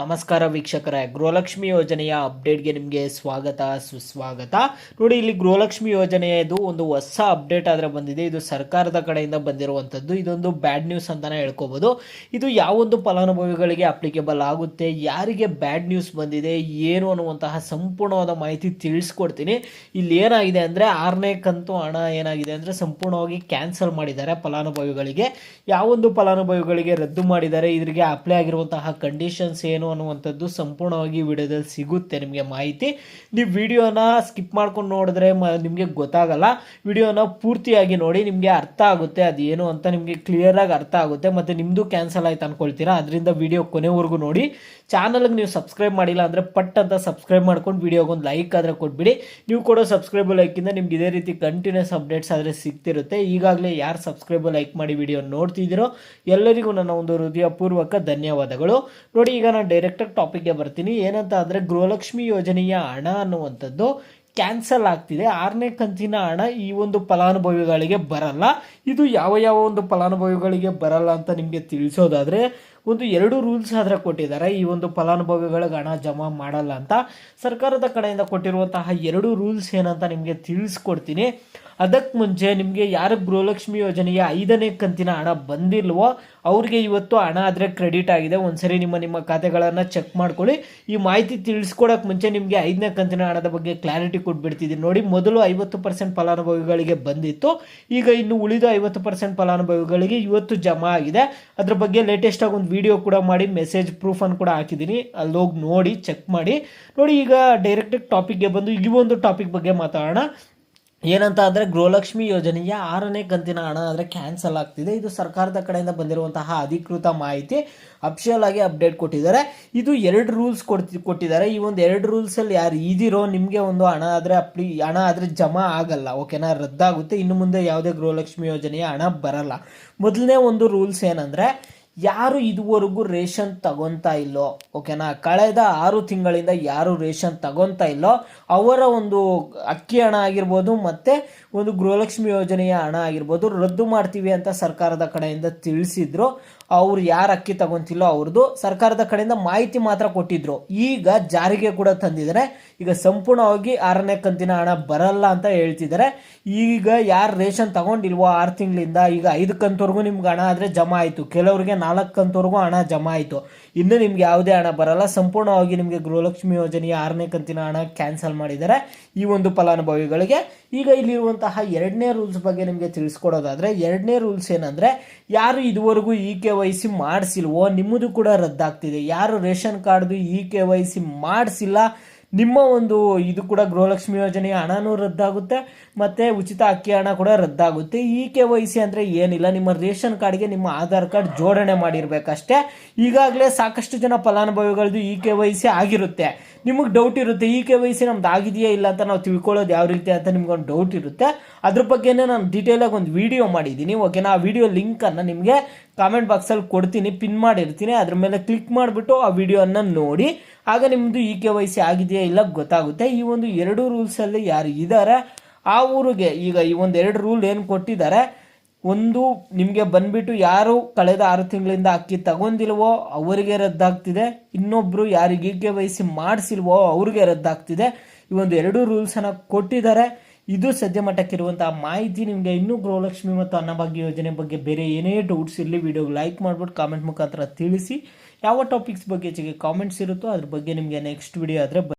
ನಮಸ್ಕಾರ ವೀಕ್ಷಕರೇ. ಗೃಹಲಕ್ಷ್ಮಿ ಯೋಜನೆಯ ಅಪ್ಡೇಟ್ಗೆ ನಿಮಗೆ ಸ್ವಾಗತ, ಸುಸ್ವಾಗತ. ನೋಡಿ, ಇಲ್ಲಿ ಗೃಹಲಕ್ಷ್ಮಿ ಯೋಜನೆಯದು ಒಂದು ಹೊಸ ಅಪ್ಡೇಟ್ ಆದರೆ ಬಂದಿದೆ. ಇದು ಸರ್ಕಾರದ ಕಡೆಯಿಂದ ಬಂದಿರುವಂಥದ್ದು. ಇದೊಂದು ಬ್ಯಾಡ್ ನ್ಯೂಸ್ ಅಂತಲೇ ಹೇಳ್ಕೋಬೋದು. ಇದು ಯಾವೊಂದು ಫಲಾನುಭವಿಗಳಿಗೆ ಅಪ್ಲಿಕೇಬಲ್ ಆಗುತ್ತೆ, ಯಾರಿಗೆ ಬ್ಯಾಡ್ ನ್ಯೂಸ್ ಬಂದಿದೆ, ಏನು ಅನ್ನುವಂತಹ ಸಂಪೂರ್ಣವಾದ ಮಾಹಿತಿ ತಿಳಿಸ್ಕೊಡ್ತೀನಿ. ಇಲ್ಲಿ ಏನಾಗಿದೆ ಅಂದರೆ, ಆರನೇ ಕಂತು ಹಣ ಏನಾಗಿದೆ ಅಂದರೆ, ಸಂಪೂರ್ಣವಾಗಿ ಕ್ಯಾನ್ಸಲ್ ಮಾಡಿದ್ದಾರೆ ಫಲಾನುಭವಿಗಳಿಗೆ. ಯಾವೊಂದು ಫಲಾನುಭವಿಗಳಿಗೆ ರದ್ದು ಮಾಡಿದ್ದಾರೆ, ಇದರಿಗೆ ಅಪ್ಲೈ ಆಗಿರುವಂತಹ ಕಂಡೀಷನ್ಸ್ ಏನು ಅನ್ನುವಂಥದ್ದು ಸಂಪೂರ್ಣವಾಗಿ ವಿಡಿಯೋದಲ್ಲಿ ಸಿಗುತ್ತೆ ನಿಮಗೆ ಮಾಹಿತಿ. ನೀವು ವಿಡಿಯೋನ ಸ್ಕಿಪ್ ಮಾಡ್ಕೊಂಡು ನೋಡಿದ್ರೆ ನಿಮಗೆ ಗೊತ್ತಾಗಲ್ಲ. ವಿಡಿಯೋನ ಪೂರ್ತಿಯಾಗಿ ನೋಡಿ ನಿಮಗೆ ಅರ್ಥ ಆಗುತ್ತೆ, ಅದು ಏನು ಅಂತ ನಿಮಗೆ ಕ್ಲಿಯರಾಗಿ ಅರ್ಥ ಆಗುತ್ತೆ, ಮತ್ತು ನಿಮ್ಮದು ಕ್ಯಾನ್ಸಲ್ ಆಯ್ತು ಅಂದ್ಕೊಳ್ತೀರಾ ಅದರಿಂದ ವಿಡಿಯೋ ಕೊನೆವರೆಗೂ ನೋಡಿ. ಚಾನಲ್ಗೆ ನೀವು ಸಬ್ಸ್ಕ್ರೈಬ್ ಮಾಡಿಲ್ಲ ಅಂದರೆ ಪಟ್ ಅಂತ ಸಬ್ಸ್ಕ್ರೈಬ್ ಮಾಡ್ಕೊಂಡು ವಿಡಿಯೋಗೆ ಒಂದು ಲೈಕ್ ಆದರೆ ಕೊಟ್ಬಿಡಿ. ನೀವು ಕೊಡೋ ಸಬ್ಸ್ಕ್ರೈಬ್ ಲೈಕಿಂದ ನಿಮ್ಗೆ ಇದೇ ರೀತಿ ಕಂಟಿನ್ಯೂಸ್ ಅಪ್ಡೇಟ್ಸ್ ಆದರೆ ಸಿಗ್ತಿರುತ್ತೆ. ಈಗಾಗಲೇ ಯಾರು ಸಬ್ಸ್ಕ್ರೈಬ್ ಲೈಕ್ ಮಾಡಿ ವಿಡಿಯೋ ನೋಡ್ತಿದ್ದೀರೋ, ಎಲ್ಲರಿಗೂ ನನ್ನ ಒಂದು ಹೃದಯಪೂರ್ವಕ ಧನ್ಯವಾದಗಳು. ನೋಡಿ, ಈಗ ನಾನು ಡೈರೆಕ್ಟಾಗಿ ಟಾಪಿಕ್ಗೆ ಬರ್ತೀನಿ. ಏನಂತ ಅಂದರೆ ಗೃಹಲಕ್ಷ್ಮಿ ಯೋಜನೆಯ ಹಣ ಅನ್ನುವಂಥದ್ದು ಕ್ಯಾನ್ಸಲ್ ಆಗ್ತಿದೆ. ಆರನೇ ಕಂತಿನ ಹಣ ಈ ಒಂದು ಫಲಾನುಭವಿಗಳಿಗೆ ಬರಲ್ಲ. ಇದು ಯಾವ ಯಾವ ಒಂದು ಫಲಾನುಭವಿಗಳಿಗೆ ಬರಲ್ಲ ಅಂತ ನಿಮಗೆ ತಿಳಿಸೋದಾದರೆ ಒಂದು ಎರಡು ರೂಲ್ಸ್ ಆದರೆ ಕೊಟ್ಟಿದ್ದಾರೆ. ಈ ಒಂದು ಫಲಾನುಭವಿಗಳಿಗೆ ಹಣ ಜಮಾ ಮಾಡಲ್ಲ ಅಂತ ಸರ್ಕಾರದ ಕಡೆಯಿಂದ ಕೊಟ್ಟಿರುವಂತಹ ಎರಡು ರೂಲ್ಸ್ ಏನಂತ ನಿಮಗೆ ತಿಳಿಸ್ಕೊಡ್ತೀನಿ. ಅದಕ್ಕೆ ಮುಂಚೆ ನಿಮಗೆ ಯಾರು ಗೃಹಲಕ್ಷ್ಮಿ ಯೋಜನೆಯ ಐದನೇ ಕಂತಿನ ಹಣ ಬಂದಿಲ್ವೋ ಅವ್ರಿಗೆ ಇವತ್ತು ಹಣ ಆದರೆ ಕ್ರೆಡಿಟ್ ಆಗಿದೆ. ಒಂದ್ಸರಿ ನಿಮ್ಮ ನಿಮ್ಮ ಖಾತೆಗಳನ್ನು ಚೆಕ್ ಮಾಡ್ಕೊಳ್ಳಿ. ಈ ಮಾಹಿತಿ ತಿಳಿಸ್ಕೊಡೋಕೆ ಮುಂಚೆ ನಿಮಗೆ ಐದನೇ ಕಂತಿನ ಹಣದ ಬಗ್ಗೆ ಕ್ಲಾರಿಟಿ ಕೊಟ್ಬಿಡ್ತಿದ್ದೀನಿ. ನೋಡಿ, ಮೊದಲು ಐವತ್ತು ಪರ್ಸೆಂಟ್ ಫಲಾನುಭವಿಗಳಿಗೆ ಬಂದಿತ್ತು. ಈಗ ಇನ್ನು ಉಳಿದ ಐವತ್ತು ಪರ್ಸೆಂಟ್ ಫಲಾನುಭವಿಗಳಿಗೆ ಇವತ್ತು ಜಮಾ ಆಗಿದೆ. ಅದ್ರ ಬಗ್ಗೆ ಲೇಟೆಸ್ಟ್ ಆಗಿ ಒಂದು ವಿಡಿಯೋ ಕೂಡ ಮಾಡಿ ಮೆಸೇಜ್ ಪ್ರೂಫನ್ನು ಕೂಡ ಹಾಕಿದ್ದೀನಿ. ಅಲ್ಲಿ ಹೋಗಿ ನೋಡಿ ಚೆಕ್ ಮಾಡಿ. ನೋಡಿ, ಈಗ ಡೈರೆಕ್ಟಾಗಿ ಟಾಪಿಕ್ಗೆ ಬಂದು ಈ ಒಂದು ಟಾಪಿಕ್ ಬಗ್ಗೆ ಮಾತಾಡೋಣ. ಏನಂತ ಅಂದರೆ ಗೃಹಲಕ್ಷ್ಮಿ ಯೋಜನೆಯ ಆರನೇ ಕಂತಿನ ಹಣ ಆದರೆ ಕ್ಯಾನ್ಸಲ್ ಆಗ್ತಿದೆ. ಇದು ಸರ್ಕಾರದ ಕಡೆಯಿಂದ ಬಂದಿರುವಂತಹ ಅಧಿಕೃತ ಮಾಹಿತಿ. ಅಫಿಷಿಯಲ್ ಆಗಿ ಅಪ್ಡೇಟ್ ಕೊಟ್ಟಿದ್ದಾರೆ. ಇದು ಎರಡು ರೂಲ್ಸ್ ಕೊಡ್ತಿ, ಕೊಟ್ಟಿದ್ದಾರೆ. ಈ ಒಂದು ಎರಡು ರೂಲ್ಸಲ್ಲಿ ಯಾರು ಇದಿರೋ ನಿಮಗೆ ಒಂದು ಹಣ ಆದರೆ ಅಪ್ಲಿ, ಹಣ ಆದರೆ ಜಮಾ ಆಗಲ್ಲ ಓಕೆನಾ ರದ್ದಾಗುತ್ತೆ. ಇನ್ನು ಮುಂದೆ ಯಾವುದೇ ಗೃಹಲಕ್ಷ್ಮಿ ಯೋಜನೆಯ ಹಣ ಬರಲ್ಲ. ಮೊದಲನೇ ಒಂದು ರೂಲ್ಸ್ ಏನಂದರೆ ಯಾರು ಇದುವರೆಗೂ ರೇಷನ್ ತಗೊಂತಾ ಇಲ್ಲೋ, ಓಕೆನಾ? ಕಳೆದ ಆರು ತಿಂಗಳಿಂದ ಯಾರು ರೇಷನ್ ತಗೊಂತಾ ಇಲ್ಲೋ, ಅವರ ಒಂದು ಅಕ್ಕಿ ಹಣ ಆಗಿರ್ಬೋದು ಮತ್ತು ಒಂದು ಗೃಹಲಕ್ಷ್ಮಿ ಯೋಜನೆಯ ಹಣ ಆಗಿರ್ಬೋದು ರದ್ದು ಮಾಡ್ತೀವಿ ಅಂತ ಸರ್ಕಾರದ ಕಡೆಯಿಂದ ತಿಳಿಸಿದ್ರು. ಅವ್ರು ಯಾರು ಅಕ್ಕಿ ತಗೊಂತಿಲ್ಲೋ ಅವ್ರದ್ದು ಸರ್ಕಾರದ ಕಡೆಯಿಂದ ಮಾಹಿತಿ ಮಾತ್ರ ಕೊಟ್ಟಿದ್ರು. ಈಗ ಜಾರಿಗೆ ಕೂಡ ತಂದಿದ್ದಾರೆ. ಈಗ ಸಂಪೂರ್ಣವಾಗಿ ಆರನೇ ಕಂತಿನ ಹಣ ಬರಲ್ಲ ಅಂತ ಹೇಳ್ತಿದ್ದಾರೆ. ಈಗ ಯಾರು ರೇಷನ್ ತಗೊಂಡಿಲ್ವೋ ಆರು ತಿಂಗಳಿಂದ, ಈಗ ಐದು ಕಂತವರೆಗೂ ನಿಮ್ಗೆ ಹಣ ಆದರೆ ಜಮಾ ಆಯಿತು. ಕೆಲವರಿಗೆ ನಾಲ್ಕು ಕಂತವರೆಗೂ ಹಣ ಜಮಾ ಆಯಿತು. ಇನ್ನು ನಿಮ್ಗೆ ಯಾವುದೇ ಹಣ ಬರಲ್ಲ. ಸಂಪೂರ್ಣವಾಗಿ ನಿಮಗೆ ಗೃಹಲಕ್ಷ್ಮಿ ಯೋಜನೆಯ ಆರನೇ ಕಂತಿನ ಹಣ ಕ್ಯಾನ್ಸಲ್ ಮಾಡಿದ್ದಾರೆ. ಈ ಒಂದು ಫಲಾನುಭವಿಗಳಿಗೆ ಈಗ ಇಲ್ಲಿರುವಂತಹ ಎರಡನೇ ರೂಲ್ಸ್ ಬಗ್ಗೆ ನಿಮಗೆ ತಿಳಿಸ್ಕೊಡೋದಾದ್ರೆ, ಎರಡನೇ ರೂಲ್ಸ್ ಏನಂದ್ರೆ, ಯಾರು ಇದುವರೆಗೂ ಇ ಕೆ ವೈ ಸಿ ಮಾಡಿಸಿಲ್ವೋ, ನಿಮ್ಮದು ಕೂಡ ರದ್ದಾಗ್ತಿದೆ. ಯಾರು ರೇಷನ್ ಕಾರ್ಡ್ದು ಇ ಕೆ ವೈ ಸಿ ಮಾಡಿಸಿಲ್ಲ ನಿಮ್ಮ ಒಂದು ಇದು ಕೂಡ ಗೃಹಲಕ್ಷ್ಮಿ ಯೋಜನೆಯ ಹಣನೂ ರದ್ದಾಗುತ್ತೆ, ಮತ್ತು ಉಚಿತ ಅಕ್ಕಿ ಹಣ ಕೂಡ ರದ್ದಾಗುತ್ತೆ. ಈ ಕೆ ವೈ ಸಿ ಅಂದರೆ ಏನಿಲ್ಲ, ನಿಮ್ಮ ರೇಷನ್ ಕಾರ್ಡ್ಗೆ ನಿಮ್ಮ ಆಧಾರ್ ಕಾರ್ಡ್ ಜೋಡಣೆ ಮಾಡಿರಬೇಕಷ್ಟೇ. ಈಗಾಗಲೇ ಸಾಕಷ್ಟು ಜನ ಫಲಾನುಭವಿಗಳದ್ದು ಇ ಕೆ ವೈ ಸಿ ಆಗಿರುತ್ತೆ. ನಿಮಗೆ ಡೌಟ್ ಇರುತ್ತೆ, ಈ ಕೆ ವೈ ಸಿ ನಮ್ದು ಆಗಿದೆಯಾ ಇಲ್ಲ ಅಂತ ನಾವು ತಿಳ್ಕೊಳ್ಳೋದು ಯಾವ ರೀತಿ ಅಂತ ನಿಮ್ಗೊಂದು ಡೌಟ್ ಇರುತ್ತೆ. ಅದ್ರ ಬಗ್ಗೆನೇ ನಾನು ಡೀಟೇಲಾಗಿ ಒಂದು ವಿಡಿಯೋ ಮಾಡಿದ್ದೀನಿ. ಓಕೆನಾ ಆ ವಿಡಿಯೋ ಲಿಂಕನ್ನು ನಿಮಗೆ ಕಾಮೆಂಟ್ ಬಾಕ್ಸಲ್ಲಿ ಕೊಡ್ತೀನಿ ಪಿನ್ ಮಾಡಿರ್ತೀನಿ, ಅದ್ರ ಮೇಲೆ ಕ್ಲಿಕ್ ಮಾಡಿಬಿಟ್ಟು ಆ ವಿಡಿಯೋನ ನೋಡಿ. ಆಗ ನಿಮ್ಮದು ಇ ಕೆ ವೈ ಸಿ ಆಗಿದೆಯಾ ಇಲ್ಲ ಗೊತ್ತಾಗುತ್ತೆ. ಈ ಒಂದು ಎರಡು ರೂಲ್ಸಲ್ಲಿ ಯಾರು ಇದ್ದಾರೆ ಆ ಊರಿಗೆ ಈಗ ಈ ಒಂದು ಎರಡು ರೂಲ್ ಏನು ಕೊಟ್ಟಿದ್ದಾರೆ ಒಂದು ನಿಮಗೆ ಬಂದ್ಬಿಟ್ಟು ಯಾರು ಕಳೆದ ಆರು ತಿಂಗಳಿಂದ ಅಕ್ಕಿ ತಗೊಂಡಿಲ್ವೋ ಅವರಿಗೆ ರದ್ದಾಗ್ತಿದೆ ಇನ್ನೊಬ್ಬರು ಯಾರಿಗೆ ಇ ಕೆ ವೈ ಸಿ ಮಾಡಿಸಿಲ್ವೋ ಅವ್ರಿಗೆ ರದ್ದಾಗ್ತಿದೆ. ಈ ಒಂದು ಎರಡು ರೂಲ್ಸನ್ನು ಕೊಟ್ಟಿದ್ದಾರೆ ಇದು ಸದ್ಯ ಮಟ್ಟಕ್ಕಿರುವಂತಹ ಮಾಹಿತಿ ನಿಮಗೆ ಇನ್ನೂ ಗೃಹಲಕ್ಷ್ಮಿ ಮತ್ತು ಅನ್ನಭಾಗ್ಯ ಯೋಜನೆ ಬಗ್ಗೆ ಬೇರೆ ಏನೇ ಡೌಟ್ಸ್ ಇರಲಿ ವಿಡಿಯೋಗೆ ಲೈಕ್ ಮಾಡ್ಬಿಟ್ಟು ಕಾಮೆಂಟ್ ಮುಖಾಂತರ ತಿಳಿಸಿ. ಯಾವ ಟಾಪಿಕ್ಸ್ ಬಗ್ಗೆ ಹೆಚ್ಚಿಗೆ ಕಾಮೆಂಟ್ಸ್ ಇರುತ್ತೋ ಅದ್ರ ಬಗ್ಗೆ ನಿಮಗೆ ನೆಕ್ಸ್ಟ್ ವಿಡಿಯೋ ಆದರೆ